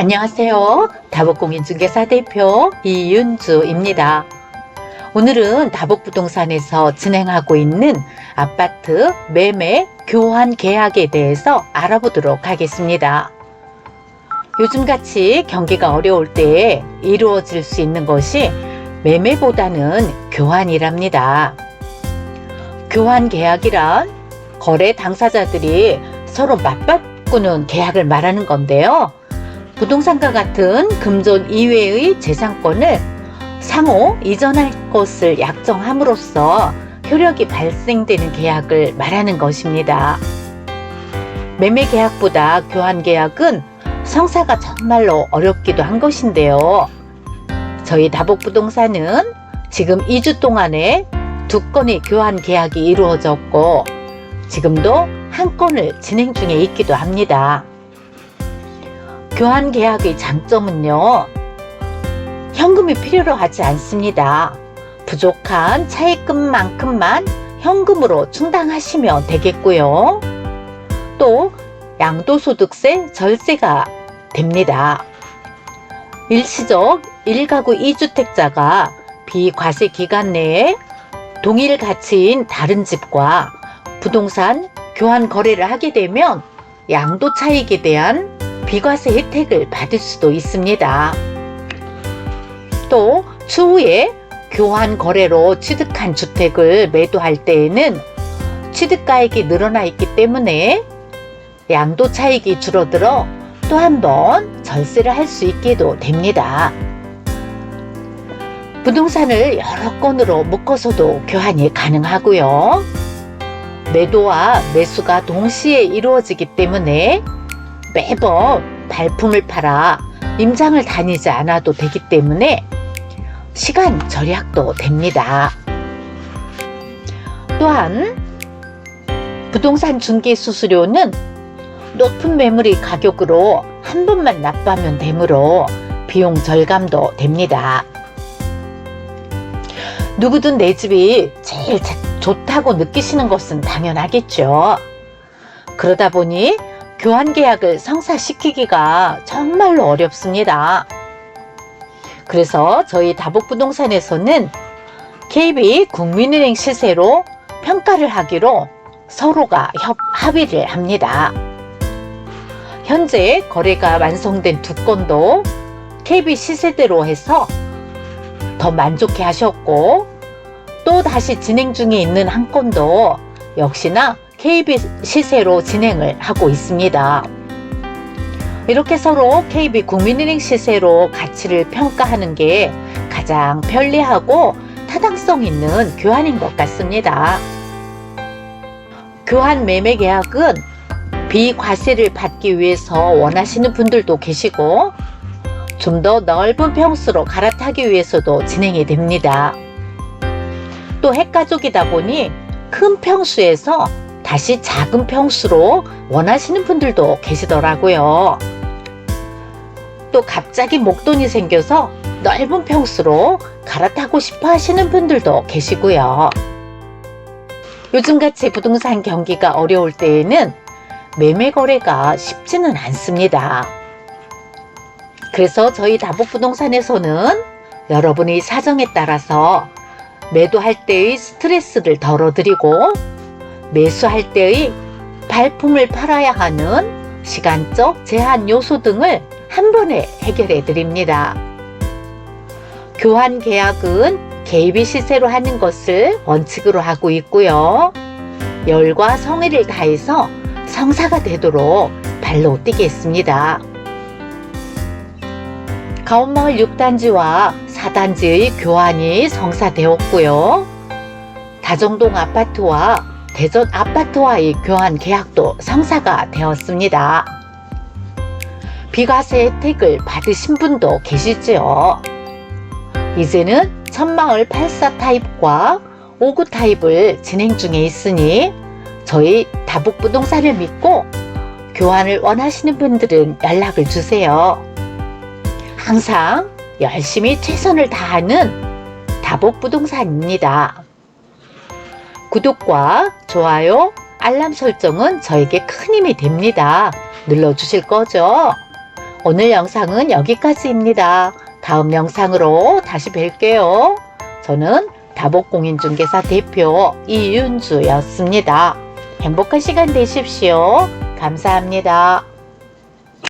안녕하세요. 다복공인중개사 대표 이윤주입니다. 오늘은 다복부동산에서 진행하고 있는 아파트 매매 교환 계약에 대해서 알아보도록 하겠습니다. 요즘같이 경기가 어려울 때에 이루어질 수 있는 것이 매매보다는 교환이랍니다. 교환 계약이란 거래 당사자들이 서로 맞바꾸는 계약을 말하는 건데요. 부동산과 같은 금전 이외의 재산권을 상호 이전할 것을 약정함으로써 효력이 발생되는 계약을 말하는 것입니다. 매매 계약보다 교환 계약은 성사가 정말로 어렵기도 한 것인데요. 저희 다복부동산은 지금 2주 동안에 두 건의 교환 계약이 이루어졌고 지금도 한 건을 진행 중에 있기도 합니다. 교환 계약의 장점은요. 현금이 필요로 하지 않습니다. 부족한 차입금만큼만 현금으로 충당하시면 되겠고요. 또 양도소득세 절세가 됩니다. 일시적 1가구 2주택자가 비과세 기간 내에 동일 가치인 다른 집과 부동산 교환 거래를 하게 되면 양도 차익에 대한 비과세 혜택을 받을 수도 있습니다. 또 추후에 교환 거래로 취득한 주택을 매도할 때에는 취득가액이 늘어나 있기 때문에 양도 차익이 줄어들어 또 한 번 절세를 할 수 있게도 됩니다. 부동산을 여러 건으로 묶어서도 교환이 가능하고요. 매도와 매수가 동시에 이루어지기 때문에 매번 발품을 팔아 임장을 다니지 않아도 되기 때문에 시간 절약도 됩니다. 또한 부동산 중개 수수료는 높은 매물의 가격으로 한 번만 납부하면 되므로 비용 절감도 됩니다. 누구든 내 집이 제일 좋다고 느끼시는 것은 당연하겠죠. 그러다 보니 교환 계약을 성사시키기가 정말로 어렵습니다. 그래서 저희 다복부동산에서는 KB 국민은행 시세로 평가를 하기로 서로가 협, 합의를 합니다. 현재 거래가 완성된 두 건도 KB 시세대로 해서 더 만족해 하셨고 또 다시 진행 중에 있는 한 건도 역시나 KB 시세로 진행을 하고 있습니다. 이렇게 서로 KB 국민은행 시세로 가치를 평가하는 게 가장 편리하고 타당성 있는 교환인 것 같습니다. 교환 매매 계약은 비과세를 받기 위해서 원하시는 분들도 계시고 좀 더 넓은 평수로 갈아타기 위해서도 진행이 됩니다. 또 핵가족이다 보니 큰 평수에서 다시 작은 평수로 원하시는 분들도 계시더라고요. 또 갑자기 목돈이 생겨서 넓은 평수로 갈아타고 싶어 하시는 분들도 계시고요. 요즘같이 부동산 경기가 어려울 때에는 매매 거래가 쉽지는 않습니다. 그래서 저희 다복부동산에서는 여러분의 사정에 따라서 매도할 때의 스트레스를 덜어드리고 매수할 때의 발품을 팔아야 하는 시간적 제한 요소 등을 한 번에 해결해 드립니다. 교환 계약은 개입이 시세로 하는 것을 원칙으로 하고 있고요. 열과 성의를 다해서 성사가 되도록 발로 뛰겠습니다. 가온마을 6단지와 4단지의 교환이 성사되었고요. 다정동 아파트와 대전 아파트와의 교환 계약도 성사가 되었습니다. 비과세 혜택을 받으신 분도 계시지요. 이제는 천마을 84 타입과 59 타입을 진행 중에 있으니 저희 다복부동산을 믿고 교환을 원하시는 분들은 연락을 주세요. 항상 열심히 최선을 다하는 다복부동산입니다. 구독과 좋아요, 알람 설정은 저에게 큰 힘이 됩니다. 눌러주실 거죠? 오늘 영상은 여기까지입니다. 다음 영상으로 다시 뵐게요. 저는 다복공인중개사 대표 이윤주였습니다. 행복한 시간 되십시오. 감사합니다.